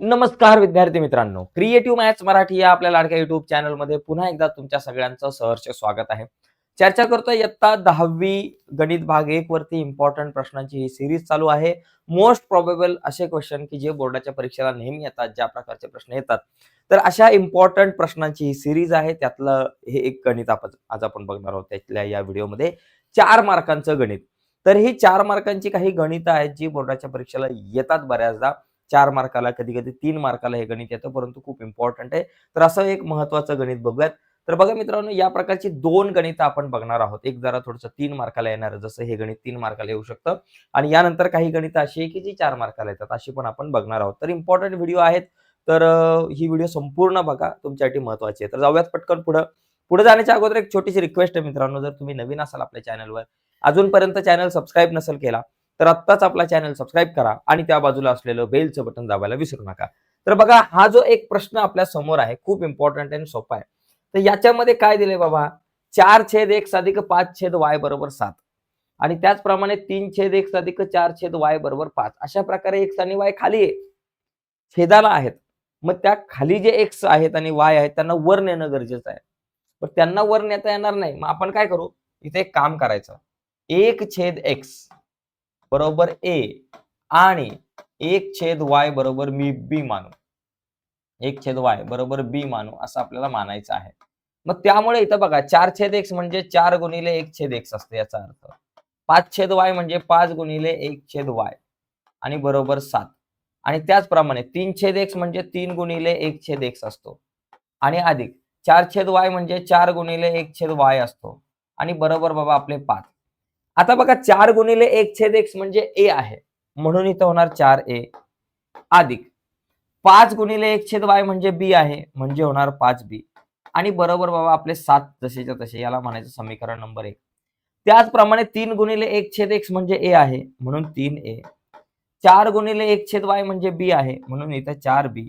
नमस्कार विद्यार्थी मित्रांनो. क्रिएटिव्ह मॅथ्स मराठी या आपल्या लाडक्या युट्यूब चॅनलमध्ये पुन्हा एकदा तुमच्या सगळ्यांचं सहर्ष स्वागत आहे. चर्चा करतोय इयत्ता दहावी गणित भाग एक वरती इम्पॉर्टंट प्रश्नांची ही सिरीज चालू आहे. मोस्ट प्रोबेबल असे क्वेश्चन की जे बोर्डाच्या परीक्षेला नेहमी येतात ज्या प्रकारचे प्रश्न येतात. तर अशा इम्पॉर्टंट प्रश्नांची ही सिरीज आहे. त्यातलं हे एक गणित आपण आज आपण बघणार आहोत त्यातल्या या व्हिडिओमध्ये चार मार्कांचं गणित. तर ही चार मार्कांची काही गणितं आहेत जी बोर्डाच्या परीक्षेला येतात बऱ्याचदा. चार मार्काला कधी कधी तीन मार्काला हे गणित येतं परंतु खूप इम्पॉर्टंट आहे. तर असं एक महत्वाचं गणित बघूयात. तर बघा मित्रांनो या प्रकारची दोन गणित आपण बघणार आहोत. एक जरा थोडंसं तीन मार्काला येणार जसं हे गणित तीन मार्काला येऊ शकतं. आणि यानंतर काही गणितं अशी आहे की जी चार मार्काला येतात अशी पण आपण बघणार आहोत. तर इम्पॉर्टंट व्हिडिओ आहेत. तर ही व्हिडिओ संपूर्ण बघा. तुमच्यासाठी महत्वाची आहे. तर जाऊयात पटकन पुढं. पुढे जाण्याच्या अगोदर एक छोटीशी रिक्वेस्ट आहे मित्रांनो. जर तुम्ही नवीन असाल आपल्या चॅनलवर अजूनपर्यंत चॅनल सबस्क्राईब नसेल केला तर आत्ताच आपला चॅनल सबस्क्राईब करा आणि त्या बाजूला असलेलं बेलचं बटन दाबायला विसरू नका. तर बघा हा जो एक प्रश्न आपल्यासमोर आहे खूप इम्पॉर्टंट आणि सोपा आहे. तर याच्यामध्ये काय दिले बाबा? चार छेद एक साधिक पाच छेद वाय बरोबर सात. आणि त्याचप्रमाणे तीन छेद एक साधिक चार छेद वाय बरोबर पाच. अशा प्रकारे एक्स आणि वाय खाली आहे छेदाला आहेत. मग त्या खाली जे एक्स आहेत आणि वाय आहेत त्यांना वर नेणं गरजेचं आहे. पण त्यांना वर नेता येणार नाही. मग आपण काय करू? इथे एक काम करायचं. एक छेद एक्स बरोबर ए आणि एक छेद वाय बरोबर मी बी मानू. एक छेद वाय बरोबर बी मानू असं आपल्याला मानायचं आहे. मग त्यामुळे इथं बघा चार छेद एक्स म्हणजे चार गुणिले एक छेद एक्स असते याचा अर्थ. पाच छेद वाय म्हणजे पाच गुणिले एक छेद वाय आणि बरोबर सात. आणि त्याचप्रमाणे तीन छेद एक्स म्हणजे तीन गुणिले एक छेद एक्स असतो. आणि अधिक चार छेद वाय म्हणजे चार गुणिले एक छेद वाय असतो. आणि बरोबर बाबा आपले पाच. आता बघा चार गुणिले एक छेद एक्स म्हणजे ए आहे. म्हणून इथं होणार चार ए. अधिक. पाच गुणिले एक छेद वाय म्हणजे बी आहे. म्हणजे होणार पाच बी. आणि बरोबर बाबा आपले सात जसेच्या तसे याला म्हणायचं समीकरण नंबर एक. त्याचप्रमाणे तीन गुणिले एक छेद एक्स म्हणजे ए आहे. म्हणून तीन ए. चार गुणिले एक छेद वाय म्हणजे बी आहे. म्हणून इथं चार बी.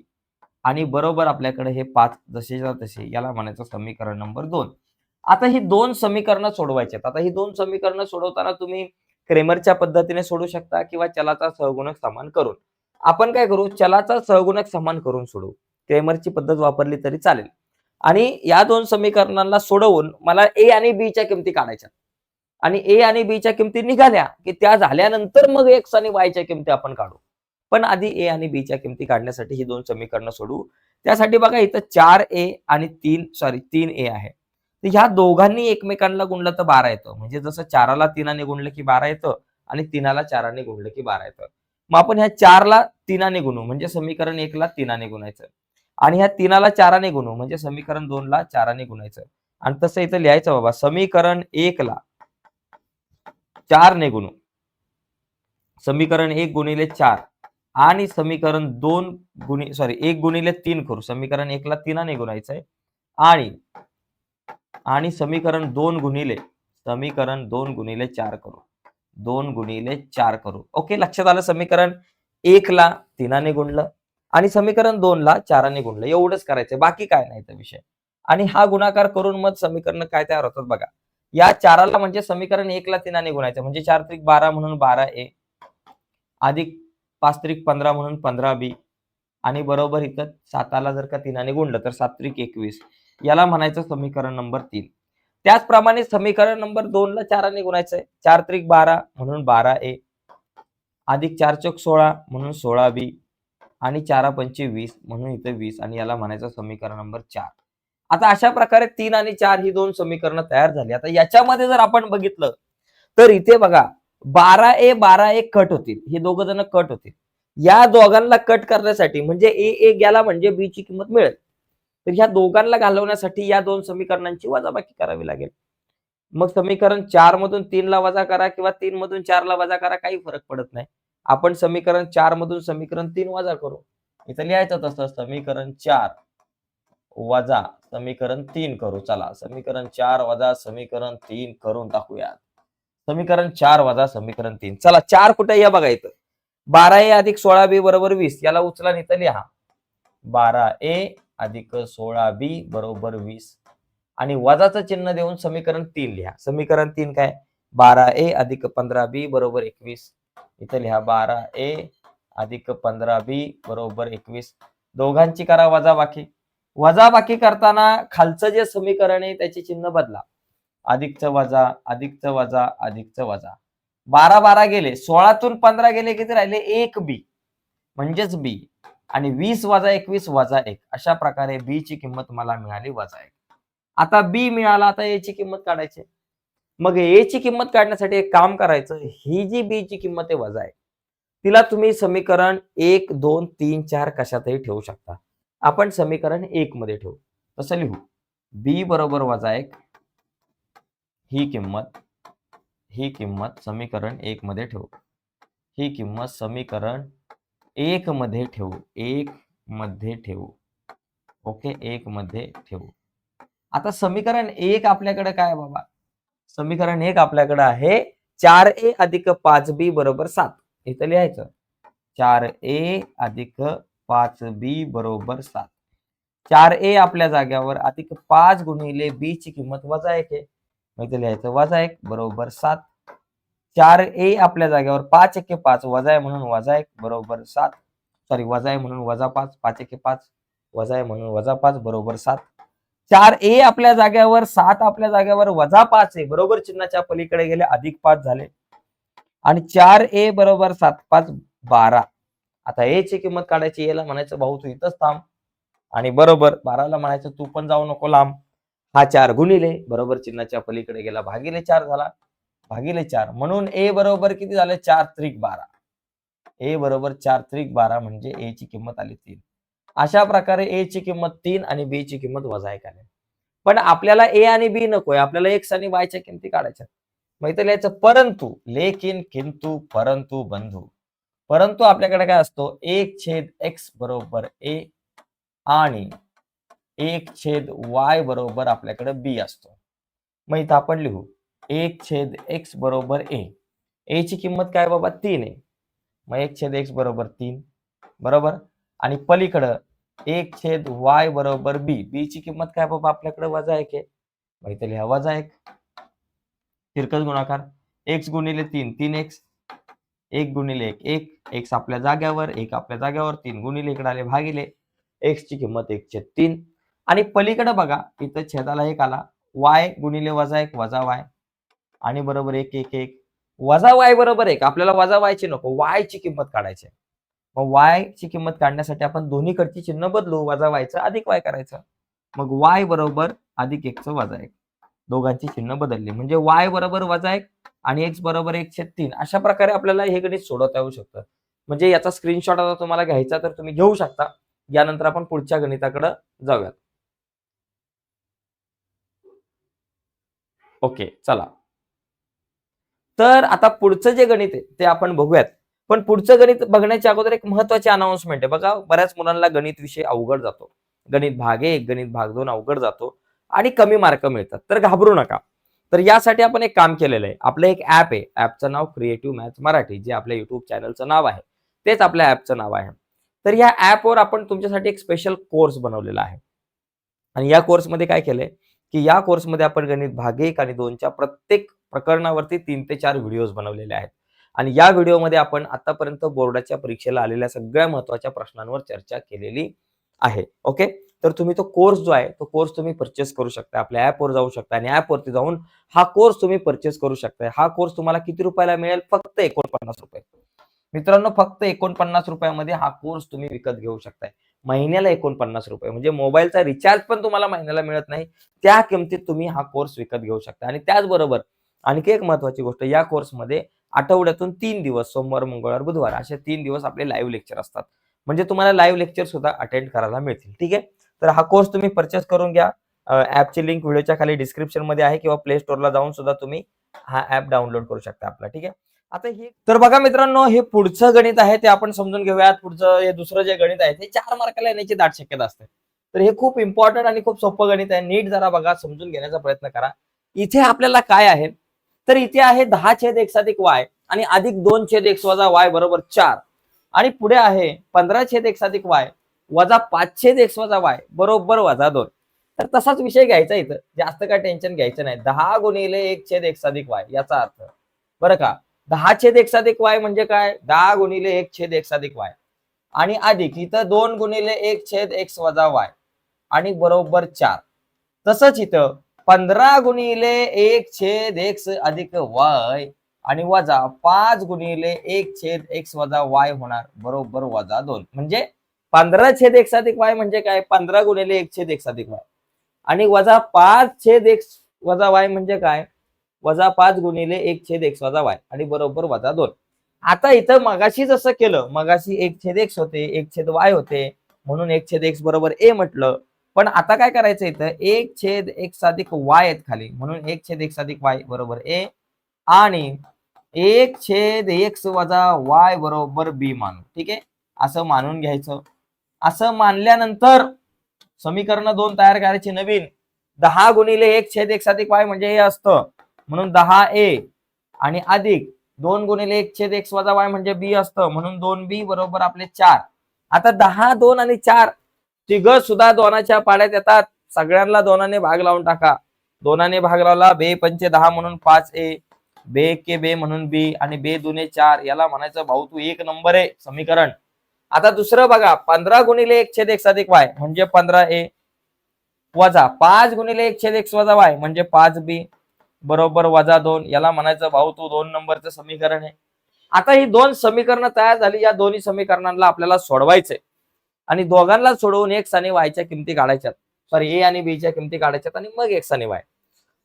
आणि बरोबर आपल्याकडे हे पाच जसेच्या तसे याला म्हणायचं समीकरण नंबर दोन. आता ही दोन समीकरणं सोडवायची आहेत. आता ही दोन समीकरणं सोडवताना तुम्ही क्रेमरच्या पद्धतीने सोडू शकता किंवा चलाचा सहगुणक समान करून. आपण काय करू? चलाचा सहगुणक समान करून सोडू क्रेमरची पद्धत वापरली तरी चालेल. आणि या दोन समीकरणांना सोडवून मला ए आणि बी च्या किमती काढायच्या. आणि ए आणि बी च्या किमती निघाल्या की त्या झाल्यानंतर मग एक्स आणि वायच्या किमती आपण काढू. पण आधी ए आणि बी च्या किमती काढण्यासाठी ही दोन समीकरणं सोडवू. त्यासाठी बघा इथं चार ए आणि तीन सॉरी तीन ए आहे. तर ह्या दोघांनी एकमेकांना गुणलं तर बारा येतं. म्हणजे जसं चाराला तीनाने गुणलं की बारा येतं आणि तीनाला चाराने गुणलं की बारा येतं. मग आपण ह्या चारला तीनाने गुणू म्हणजे समीकरण एकला तीनाने गुणायचं. आणि ह्या तीनाला चाराने गुणू म्हणजे समीकरण दोनला चाराने गुणायचं. आणि तसं इथं लिहायचं बाबा समीकरण एकला चारने गुणू. समीकरण एक गुणिले चार आणि समीकरण दोन गुणि सॉरी एक गुणिले तीन करू. समीकरण एकला तीनाने गुणायचंय. आणि आणि समीकरण दोन गुणिले समीकरण दोन गुणिले चार करू. दोन गुणिले चार करू. ओके लक्षात आलं समीकरण? एकला तीनाने गुणलं आणि समीकरण दोनला चाराने गुणलं. एवढंच करायचं बाकी काय नाही तर विषय. आणि हा गुणाकार करून मग समीकरण काय तयार होतात बघा. या चाराला म्हणजे समीकरण एकला तीनाने गुणायचं. म्हणजे चार त्रिक बारा म्हणून बारा ए अधिक पाच त्रिक पंधरा म्हणून पंधरा बी आणि बरोबर इथं साताला जर का तीनाने गुणलं तर सात त्रिक एकवीस. याला म्हणायचं समीकरण नंबर तीन. त्याचप्रमाणे समीकरण नंबर दोन ला चाराने गुणायचंय. चार त्रिक बारा म्हणून बारा ए. अधिक चार चौक सोळा म्हणून सोळा बी. आणि चारा पंचे वीस म्हणून इथे वीस आणि याला म्हणायचं समीकरण नंबर चार. आता अशा प्रकारे तीन आणि चार ही दोन समीकरणं तयार झाली. आता याच्यामध्ये जर आपण बघितलं तर इथे बघा बारा ए बारा ए कट होतील. हे दोघ जण कट होतील. या दोघांना कट करण्यासाठी म्हणजे ए ए गेला म्हणजे बी ची किंमत मिळेल. तर ह्या दोघांना घालवण्यासाठी या दोन समीकरणांची वजाबाकी करावी लागेल. मग समीकरण चार मधून तीनला वजा करा किंवा तीन मधून चारला वजा करा काही फरक पडत नाही. आपण समीकरण चार मधून समीकरण तीन वजा करू. इथं लिहायचं तसं समीकरण चार वजा समीकरण तीन करू. चला समीकरण चार वजा समीकरण तीन करून टाकूयात. समीकरण चार वजा समीकरण तीन. चला चार कुठे या बघा इथं. बारा ए अधिक सोळा बी बरोबर वीस. याला उचला नाही तर लिहा. बारा ए अधिक सोळा बी बरोबर वीस. आणि वजाचं चिन्ह देऊन समीकरण तीन लिहा. समीकरण तीन काय? बारा ए अधिक पंधरा बी बरोबर एकवीस. इथं लिहा बारा ए अधिक पंधरा बी बरोबर एकवीस. दोघांची करा वजाबाकी वजाबाकी करताना खालचं जे समीकरण आहे त्याचे चिन्ह बदला. अधिकचं वजा अधिकचं वजा अधिकचं वजा. बारा बारा गेले. सोळातून पंधरा गेले किती राहिले? एक बी. म्हणजेच बी. आणि वीस वजा एकवीस वजा एक अशा प्रकारे बी ची किंमत मला मिळाली वजा एक. आता बी मिळाला आता ए ची किंमत काढायची. मग ए ची किंमत काढण्यासाठी एक काम करायचं ही जी बी ची किंमत आहे वजा आहे तिला तुम्ही समीकरण एक दोन तीन चार कशातही ठेवू शकता. आपण समीकरण एक मध्ये ठेवू. तसं लिहू. बी बरोबर वजा एक ही किंमत ही किंमत समीकरण एक मध्ये ठेवू. ही किंमत समीकरण एक मध्ये ठेवू एक मध्ये ठेवू. ओके? एक मध्ये ठेवू. आता समीकरण एक आपल्याकडे काय बाबा? समीकरण एक आपल्याकडे आहे चार ए अधिक पाच बी बरोबर सात. इथं लिहायचं. चार ए अधिक पाच बी बरोबर सात. चार ए आपल्या जाग्यावर अधिक पाच गुणिले बी ची किंमत वजा एक आहे. इथं लिहायचं वजा एक बरोबर सात. चार ए आपल्या जागेवर पाच एके पाच वजा आहे म्हणून वजा एक बरोबर सात. सॉरी वजा आहे म्हणून वजा पाच पाच एके पाच वजा आहे म्हणून वजा पाच बरोबर सात. चार ए आपल्या जाग्यावर सात आपल्या जाग्यावर वजा पाच आहे बरोबर चिन्हाच्या पलीकडे गेले अधिक पाच झाले. आणि चार ए बरोबर सात पाच बारा. आता ए ची किंमत काढायची याला म्हणायचं भाऊ तू इथंच थांब. आणि बरोबर बाराला म्हणायचं तू पण जाऊ नको लांब. हा चार गुणिले बरोबर चिन्हाच्या पलीकडे गेला भागिले चार झाला. भागिले चार. म्हणून ए बरोबर किती झालं? चार त्रिक बारा. ए बरोबर चार त्रिक बारा म्हणजे ए ची किंमत आली तीन. अशा प्रकारे ए ची किंमत तीन आणि बी ची किंमत वजा एक आली. पण आपल्याला ए आणि बी नकोय. आपल्याला एक्स आणि वायच्या किमती काढायच्या मग लिहायचं? परंतु लेकिन किंतु परंतु बंधू. परंतु आपल्याकडे काय असतो? एक छेद एक्स बरोबर ए आणि एक छेद वाय बरोबर आपल्याकडे बी असतो. मग इथं आपण लिहू. एक छेद एक्स बरोबर ए. ए ची किंमत काय बाबा? तीन आहे मग एक छेद एक्स बरोबर तीन. बरोबर? आणि पलीकडं एक छेद वाय बरोबर बी. बी ची किंमत काय बाबा आपल्याकडे? वजा एक आहे मग इथे लिहा वजा एक. तिरकस गुणाकार. एक्स गुणिले तीन तीन एक्स एक गुणिले एक एक. एक्स आपल्या जाग्यावर एक आपल्या जाग्यावर तीन गुणिले इकडे आले भागिले. एक्स ची किंमत एक छेद तीन. आणि पलीकडे बघा इथं छेदाला एक आला. वाय गुणिले वजा एक वजा वाय आणि बरोबर एक एक एक. वजा वाय बरोबर एक. आपल्याला वजा वाय ची नको वाय ची किंमत काढायची. मग वाय ची किंमत काढण्यासाठी आपण दोन्हीकडची चिन्ह बदलू वजा वायचं अधिक वाय करायचं. मग वाय बरोबर अधिक एकचं वजा एक. दोघांची चिन्ह बदलली. म्हणजे वाय बरोबर वजा एक आणि एक्स बरोबर एकशे तीन. अशा प्रकारे आपल्याला हे गणित सोडवता येऊ शकतं. म्हणजे याचा स्क्रीनशॉट आता तुम्हाला घ्यायचा तर तुम्ही घेऊ शकता. यानंतर आपण पुढच्या गणिताकडे जाऊयात. ओके चला. तर आता पुढचं जे गणित आहे ते आपण बघूयात. पण पुढचं गणित बघण्याच्या अगोदर एक महत्वाची अनाउन्समेंट आहे. बघा बऱ्याच मुलांना गणित विषय अवघड जातो. गणित भाग एक गणित भाग दोन अवघड जातो आणि कमी मार्क मिळतात. तर घाबरू नका. तर यासाठी आपण एक काम केलेलं आहे. आपलं एक ऍप आहे. ऍपचं नाव क्रिएटिव्ह मॅथ्स मराठी जे आपल्या युट्यूब चॅनलचं नाव आहे. तेच आपल्या ऍपचं नाव आहे. तर या ऍपवर आपण तुमच्यासाठी एक स्पेशल कोर्स बनवलेला आहे. आणि या कोर्समध्ये काय केलंय? की या कोर्समध्ये आपण गणित भाग एक आणि दोनच्या प्रत्येक प्रकरणावरती तीन ते चार व्हिडिओज बनवलेले आहेत. आणि या व्हिडिओमध्ये आपण आतापर्यंत बोर्डाच्या परीक्षेला आलेल्या सगळ्या महत्त्वाच्या प्रश्नांवर चर्चा केलेली आहे. ओके तर तुम्ही तो कोर्स जो आहे तो कोर्स तुम्ही परचेस करू शकता. आपल्या ऍपवर जाऊ शकता आणि ऍपवरती जाऊन हा कोर्स तुम्ही परचेस करू शकता. हा कोर्स तुम्हाला किती रुपयाला मिळेल? फक्त एकोणपन्नास रुपये. मित्रांनो फक्त एकोणपन्नास रुपयामध्ये हा कोर्स तुम्ही विकत घेऊ शकताय. महिन्याला एकोणपन्नास रुपये. म्हणजे मोबाईलचा रिचार्ज पण तुम्हाला महिन्याला मिळत नाही. त्या किमतीत तुम्ही हा कोर्स विकत घेऊ शकता. आणि त्याचबरोबर आणखी एक महत्वाची गोष्ट या कोर्समध्ये आठवड्यातून तीन दिवस सोमवार मंगळवार बुधवार असे तीन दिवस आपले लाईव्ह लेक्चर असतात. म्हणजे तुम्हाला लाईव्ह लेक्चर सुद्धा अटेंड करायला मिळतील ठीक आहे? तर हा कोर्स तुम्ही परचेस करून घ्या. ऍपची लिंक व्हिडिओच्या खाली डिस्क्रिप्शनमध्ये आहे किंवा प्ले स्टोअरला जाऊन सुद्धा तुम्ही हा ऍप डाउनलोड करू शकता आपला ठीक आहे? आता हे तर बघा मित्रांनो हे पुढचं गणित आहे ते आपण समजून घेऊयात. पुढचं हे दुसरं जे गणित आहे ते चार मार्काला येण्याची दाट शक्यता असते. तर हे खूप इम्पॉर्टंट आणि खूप सोपं गणित आहे. नीट जरा बघा समजून घेण्याचा प्रयत्न करा. इथे आपल्याला काय आहे? तर इथे आहे दहा छेद एक अधिक वाय आणि अधिक दोन छेद एक्स वजा वाय बरोबर चार. आणि पुढे आहे पंधरा छेद एक अधिक वाय वजा पाच छेद एक्स वजा वाय बरोबर वजा दोन. तर तसाच विषय घ्यायचा इथं. जास्त काय टेन्शन घ्यायचं नाही. दहा गुणिले एक छेद एक अधिक वाय याचा अर्थ. बरं का? दहा छेद एक साधिक वाय म्हणजे काय? दहा गुणिले एक छेद एक साधिक वाय. आणि अधिक इथं दोन गुणिले एक छेद एक्स वजा वाय आणि बरोबर चार. तसंच इथं पंधरा गुणिले एक छेद एक्स अधिक वाय आणि वजा पाच गुणिले एक छेद एक्स वजा वाय होणार. बरोबर वजा दोन. म्हणजे पंधरा छेद एक्स अधिक वाय म्हणजे काय? पंधरा गुणिले एक छेद एक्स अधिक वाय. आणि वजा पाच छेद एक्स वजा वाय म्हणजे काय? वजा पाच गुणिले एक छेद एक्स वजा वाय. आणि बरोबर वजा दोन. आता इथं मगाशी जसं केलं मगाशी एक छेद एक्स होते एक छेद वाय होते म्हणून एक छेद एक्स बरोबर ए म्हटलं. पण आता काय करायचं इथं? एक छेद एक साधिक वाय आहेत खाली. म्हणून एक छेद एक साधिक वाय बरोबर ए. आणि एक छेद एक्स वजा वाय बरोबर बी मानू. ठीक आहे? असं मानून घ्यायचं. असं मानल्यानंतर समीकरण दोन तयार करायची नवीन. दहा गुणिले एक छेद एक साधिक वाय म्हणजे हे असतं. म्हणून दहा ए. आणि अधिक दोन गुणिले एक छेद एक्स वजा वाय म्हणजे बी असतं. म्हणून दोन बी बरोबर आपले चार. आता दहा दोन आणि चार तिघ सुद्धा दोनाच्या पाड्यात येतात. सगळ्यांना दोनाने भाग लावून टाका. दोनाने भाग लावला बे पंचे दहा म्हणून पाच ए बे के बे म्हणून बी आणि बे दुने चार. याला म्हणायचं भाऊ तू एक नंबर आहे समीकरण. आता दुसरं बघा पंधरा गुणिले एक छेद एक अधिक वाय म्हणजे पंधरा ए वजा पाच गुणिले एक छेद एक्स वजा वाय म्हणजे पाच बी बरोबर वजा दोन. याला म्हणायचं भाऊ तू दोन नंबरचं समीकरण आहे आता ही दोन समीकरणं तयार झाली. या दोन्ही समीकरणांना आपल्याला सोडवायचंय. आणि दोघांना सोडवून एक्स आणि वायच्या किमती काढायच्यात. सॉरी ए आणि बीच्या किमती काढायच्यात आणि मग एक्स आणि वाय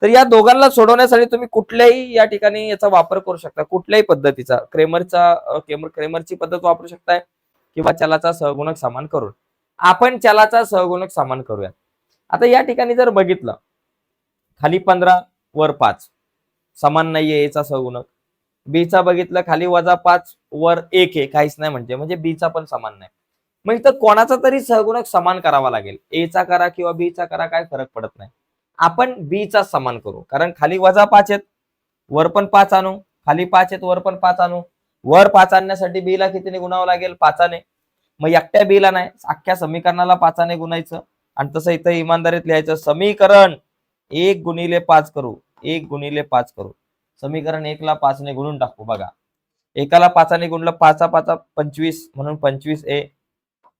तर या दोघांना सोडवण्यासाठी तुम्ही कुठल्याही या ठिकाणी याचा वापर करू शकता. कुठल्याही पद्धतीचा. क्रेमरचा क्रेमर क्रेमरची पद्धत वापरू शकताय किंवा चलाचा सहगुणक समान करून. आपण चलाचा सहगुणक समान करूया आता या ठिकाणी जर बघितलं खाली पंधरा वर पाच. समान नाहीये एचा सहगुणक. बीचा बघितलं खाली वजा पाच वर एक आहे. काहीच नाही म्हणजे म्हणजे बीचा पण समान नाही. मग इथं कोणाचा तरी सहगुणक समान करावा लागेल. ए चा करा किंवा बी चा करा काय फरक पडत नाही. आपण बी चा समान करू. कारण खाली वजा पाच आहेत वर पण पाच आणू. खाली पाच आहेत वर पण पाच आणू. वर पाच आणण्यासाठी बी ला कितीने गुणावं लागेल? पाचाने. मग एकट्या बी ला नाही. अख्ख्या समीकरणाला पाचाने गुणायचं. आणि तसं इथं इमानदारीत लिहायचं समीकरण एक गुणिले पाच करू. एक गुणिले पाच करू. समीकरण एक ला पाचने गुणून टाकू. बघा. एकाला पाचाने गुणलं पाचा पाचा पंचवीस म्हणून पंचवीस ए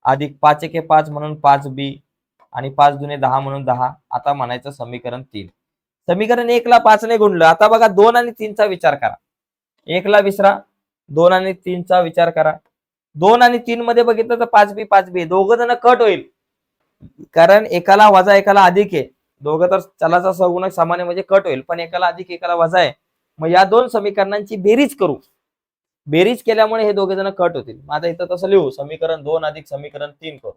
अधिक पाच एके पाच म्हणून पाच बी आणि पाच दुने दहा म्हणून दहा. आता म्हणायचं समीकरण तीन. समीकरण एकला पाचने गुणलं. आता बघा दोन आणि तीनचा विचार करा. एकला विसरा. दोन आणि तीनचा विचार करा. दोन आणि तीन मध्ये बघितलं तर पाच बी पाच बी दोघं जण कट होईल. कारण एकाला वजा एकाला अधिक आहे. दोघं तर चलाचा सगुणक सामान्य म्हणजे कट होईल. पण एकाला अधिक एकाला वजा आहे. मग या दोन समीकरणांची बेरीज करू. बेरीज केल्यामुळे हे दोघे जण कट होतील. मग आता इथं तसं लिहू. समीकरण दोन अधिक समीकरण तीन करू.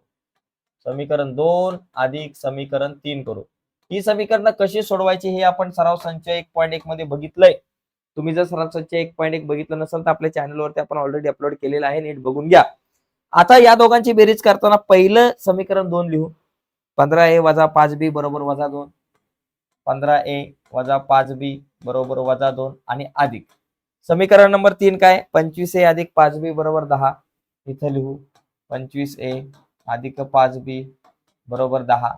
समीकरण दोन अधिक समीकरण तीन करू. ही समीकरणं कशी सोडवायची हे आपण सराव संच एक पॉईंट एक मध्ये बघितलंय. तुम्ही जर सराव संच एक पॉईंट एक बघितलं नसेल तर आपल्या चॅनलवरती आपण ऑलरेडी अपलोड केलेलं आहे नीट बघून घ्या. आता या दोघांची बेरीज करताना पहिलं समीकरण दोन लिहू. पंधरा ए वजा पाच बी बरोबर वजा दोन. पंधरा ए वजा पाच बी बरोबर वजा दोन आणि अधिक. समीकरण नंबर तीन काय? पंचवीस ए अधिक पाच बी बरोबर दहा. इथं लिहू. पंचवीस ए अधिक पाच बी बरोबर दहा.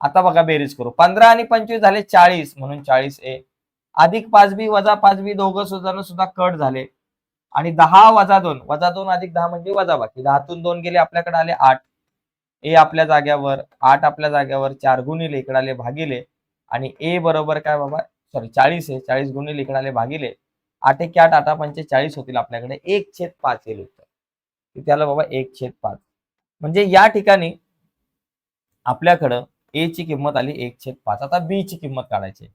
आता बघा बेरीज करू. पंधरा आणि पंचवीस झाले चाळीस म्हणून चाळीस ए. अधिक पाच बी वजा पाच बी दोघं सुद्धा सुद्धा कट झाले. आणि दहा वजा दोन. वजा दोन अधिक दहा म्हणजे वजा बाकी. दहातून दोन गेले आपल्याकडे आले आठ. ए आपल्या जाग्यावर आठ आपल्या जाग्यावर चार गुणिले इकडे आले भागिले. आणि ए बरोबर काय बाबा? सॉरी चाळीस आहे चाळीस गुणिले इकडे आले भागिले. आठ एक आठ आठा पंचे चाळीस होतील आपल्याकडे. एक छेद पाच येईल उत्तर तिथे आलं बाबा एक छेद पाच. म्हणजे या ठिकाणी आपल्याकडं ए ची किंमत आली एक छेद पाच. आता बी ची किंमत काढायची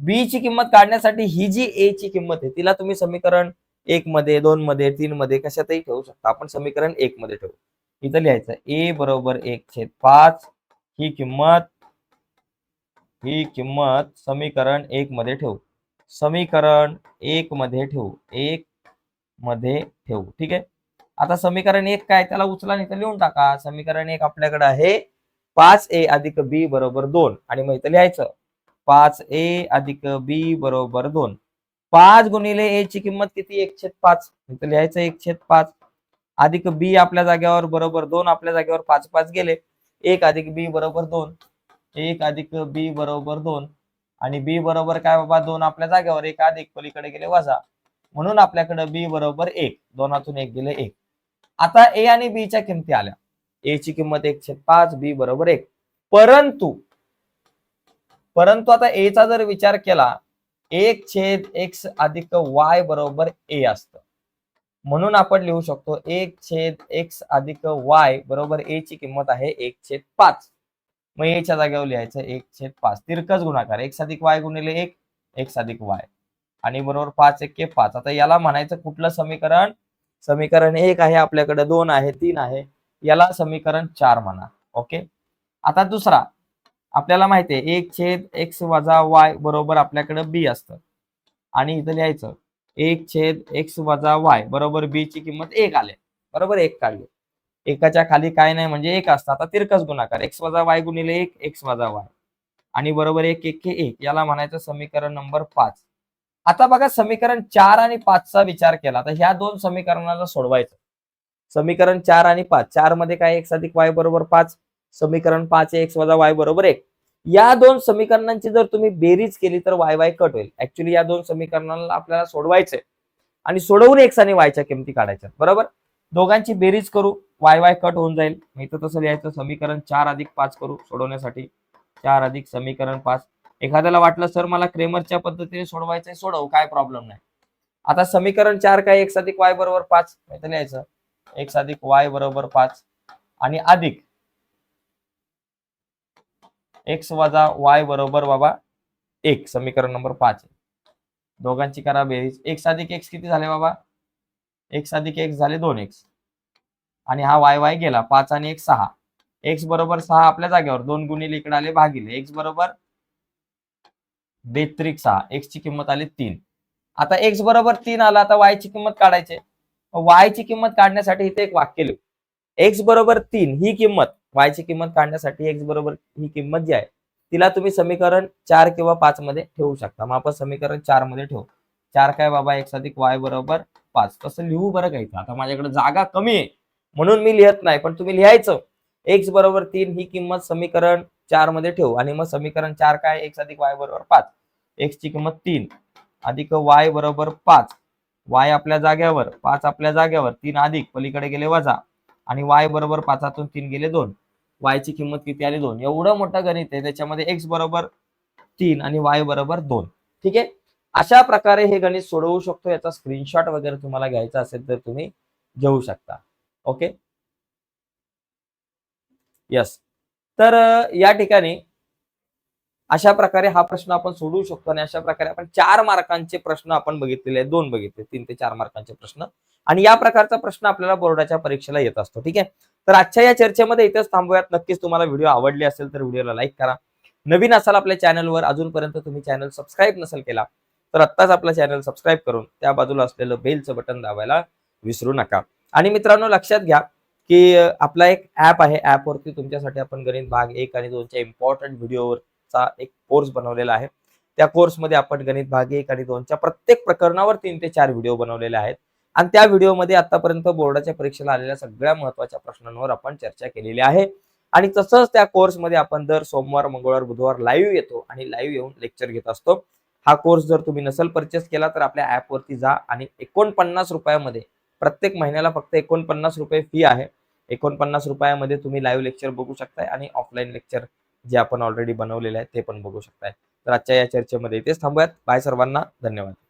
बी ची किंमत काढण्यासाठी ही जी ए ची किंमत आहे तिला तुम्ही समीकरण एक मध्ये दोन मध्ये तीन मध्ये कशातही ठेवू शकता. आपण समीकरण एक मध्ये ठेवू. इथं लिहायचं ए बरोबर एक छेद पाच ही किंमत ही किंमत समीकरण एक मध्ये ठेवू. समीकरण एक मध्ये ठेवू. एक मध्ये ठेवू. ठीक आहे? आता समीकरण एक काय? त्याला उचला नाही तर लिहून टाका. समीकरण एक आपल्याकडे आहे. पाच ए अधिक बी बरोबर दोन. आणि मग इथं लिहायचं. पाच ए अधिक बी बरोबर दोन. पाच गुणिले ए ची किंमत किती? एक छेद पाच. इथं लिहायचं एक छेद पाच. अधिक बी आपल्या जागेवर बरोबर दोन. आपल्या जागेवर पाच पाच गेले. एक अधिक बी बरोबर दोन. एक अधिक बी बरोबर दोन. आणि बी बरोबर काय बाबा? दोन आपल्या जागेवर एक अधिक पलीकडे गेले वजा. म्हणून आपल्याकडे बी बरोबर एक. दोनातून एक गेले एक. आता ए आणि बी च्या किमती आल्या. ए ची किंमत एक छेद पाच बी बरोबर एक. परंतु परंतु आता ए चा जर विचार केला एक छेद एक्स अधिक वाय बरोबर ए असतं. म्हणून आपण लिहू शकतो एक छेद एक्स अधिक वाय बरोबर ए ची किंमत आहे एक छेद पाच. मग एच्या जागेवर लिहायचं एक छेद पाच. तिरकस गुणाकार. एक अधिक वाय गुणिले एक एक्स अधिक वाय. आणि बरोबर पाच एक पाच. आता याला म्हणायचं कुठलं समीकरण? समीकरण एक आहे आपल्याकडे दोन आहे तीन आहे. याला समीकरण चार म्हणा. ओके? आता दुसरा. आपल्याला माहिती आहे एक छेद एक्स वजा वाय बरोबर आपल्याकडे बी असतं. आणि इथं लिहायचं एक छेद एक्स वजा वाय बरोबर बी ची किंमत एक आले बरोबर एक काढली एकाच्या खाली काय नाही म्हणजे एक असतं. आता तिरकस गुणाकार. एक्स वजा वाय गुणिले एक एक्स वजा वाय. आणि बरोबर एक एक एक याला म्हणायचं समीकरण नंबर पाच. आता बघा समीकरण चार आणि पाचचा विचार केला. तर ह्या दोन समीकरणाला सोडवायचं. समीकरण चार आणि पाच. चारमध्ये काय एक्स अधिक वाय बरोबर पाच? समीकरण पाच एक्स वजा वाय बरोबर एक. या दोन समीकरणांची जर तुम्ही बेरीज केली तर वाय वाय कट होईल. ऍक्च्युली या दोन समीकरणाला आपल्याला सोडवायचंय. आणि सोडवून एक्स आणि वायच्या किमती काढायच्या. बरोबर? दोघांची बेरीज करू. वाय वाय कट होऊन जाईल. मी तर तसं लिहायचं समीकरण चार अधिक पाच करू सोडवण्यासाठी. चार अधिक समीकरण पाच. एखाद्याला वाटलं सर मला क्रेमरच्या पद्धतीने सोडवायचंय सोडवू काय प्रॉब्लेम नाही. आता समीकरण चार काय एक्स अधिक वाय बरोबर पाच? इथं लिहायचं. एक्स अधिक वाय बरोबर पाच. आणि अधिक. एक्स वजा वाय बरोबर बाबा एक. समीकरण नंबर पाच. दोघांची करा बेरीज. एक्स अधिक एक्स किती झाले बाबा? एक्स अधिक एक्स झाले दोन एक्स आणि हा वाय वाय गेला पाच आणि एक सहा. एक्स बरोबर सहा आपल्या जागेवर दोन गुणिले इकडे आले भागिले. एक्स बरोबर बेत्रिक सहा. एक्स ची किंमत आली तीन. आता एक्स बरोबर तीन आला आता वाय ची किंमत काढायची. वाय ची किंमत काढण्यासाठी इथे एक वाक्य लिहू. एक्स बरोबर तीन ही किंमत. वाय ची किंमत काढण्यासाठी एक्स बरोबर ही किंमत जी आहे तिला तुम्ही समीकरण चार किंवा पाच मध्ये ठेवू शकता. मग आपण समीकरण चारमध्ये ठेवू. चार काय बाबा? एक्स अधिक वाय बरोबर पाच. तसं लिहू बरं काय आता माझ्याकडे जागा कमी आहे. म्हणून मी लिहत नाही पण तुम्ही लिहायचं. एक्स बरोबर तीन ही किंमत समीकरण चारमध्ये ठेवू. आणि मग समीकरण चार काय? एक्स अधिक वाय बरोबर पाच. एक्स ची किंमत तीन. अधिक वाय बरोबर पाच. वाय आपल्या जाग्यावर पाच आपल्या जाग्यावर तीन अधिक. पलीकडे गेले वजा. आणि वाय बरोबर पाचातून तीन गेले दोन. वाय ची किंमत किती आली? दोन. एवढं मोठं गणित आहे. त्याच्यामध्ये एक्स बरोबर तीन आणि वाय बरोबर दोन. ठीक आहे? अशा प्रकारे हे गणित सोडवू शकतो. याचा स्क्रीनशॉट वगैरे तुम्हाला घ्यायचा असेल तर तुम्ही घेऊ शकता. ओके? यस तर या ठिकाणी अशा प्रकारे हा प्रश्न आपण सोडवू शकतो आणि अशा प्रकारे आपण चार मार्कांचे प्रश्न आपण बघितलेले आहेत दोन बघितले तीन ते चार मार्कांचे प्रश्न. आणि या प्रकारचा प्रश्न आपल्याला बोर्डाच्या परीक्षेला येत असतो ठीक आहे? तर आजच्या या चर्चेमध्ये इथेच थांबूयात. नक्कीच तुम्हाला व्हिडिओ आवडले असेल तर व्हिडिओला लाईक करा. नवीन असाल आपल्या चॅनलवर अजूनपर्यंत तुम्ही चॅनल सबस्क्राईब नसेल केला तर आत्ताच आपला चॅनल सबस्क्राईब करून त्या बाजूला असलेलं बेलचं बटन दाबायला विसरू नका. आणि मित्रांनो लक्षात घ्या की आपला एक ऍप आहे. ऍपवरती तुमच्यासाठी आपण गणित भाग एक आणि दोनच्या इम्पॉर्टंट व्हिडिओवरचा एक कोर्स बनवलेला आहे. त्या कोर्समध्ये आपण गणित भाग एक आणि दोनच्या प्रत्येक प्रकरणावर तीन ते चार व्हिडिओ बनवलेले आहेत. आणि त्या व्हिडिओमध्ये आतापर्यंत बोर्डाच्या परीक्षेला आलेल्या सगळ्या महत्त्वाच्या प्रश्नांवर आपण चर्चा केलेली आहे. आणि तसंच त्या कोर्समध्ये आपण दर सोमवार मंगळवार बुधवार लाईव्ह येतो आणि लाईव्ह येऊन लेक्चर घेत असतो. हा कोर्स जर तुम्ही नसेल परचेस केला तर आपल्या ऍपवरती जा आणि एकोणपन्नास रुपयामध्ये प्रत्येक महिन्याला फक्त एकोणपन्नास रुपये फी आहे. एकोणपन्नास रुपयामध्ये तुम्ही लाईव्ह लेक्चर बघू शकताय आणि ऑफलाईन लेक्चर जे आपण ऑलरेडी बनवलेले आहे ते पण बघू शकताय. तर आजच्या या चर्चेमध्ये इथेच थांबूयात. बाय सर्वांना. धन्यवाद.